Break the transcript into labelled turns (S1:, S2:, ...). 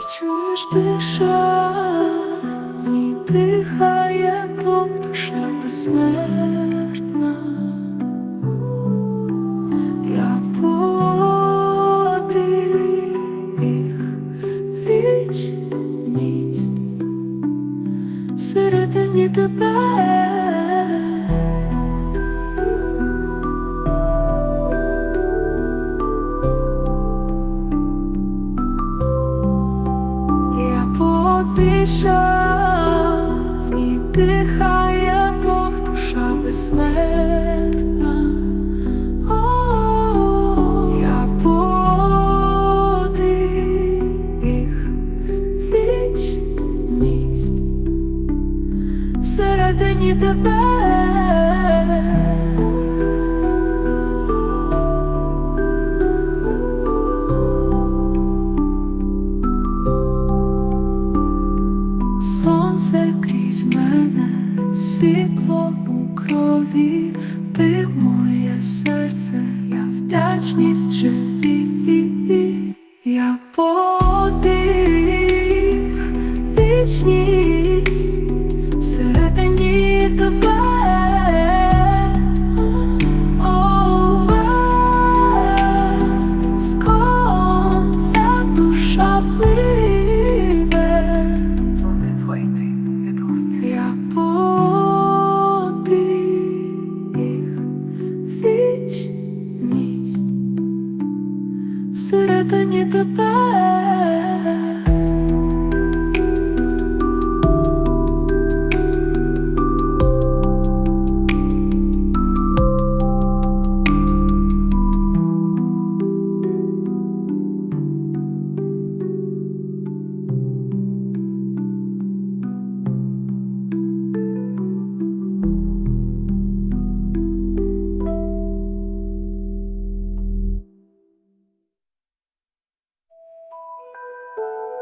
S1: чуєш диша, і дихає Бог душа безсмертна. Я подих вічність всередині тебе. Подишав і дихає Бог, душа безсмертна. О, я подих вічність всередині тебе. Візь мене світло у крові, ти моє серце, я вдячність живі, я подих, вічність, всередині тебе. пристані тепер. Thank you.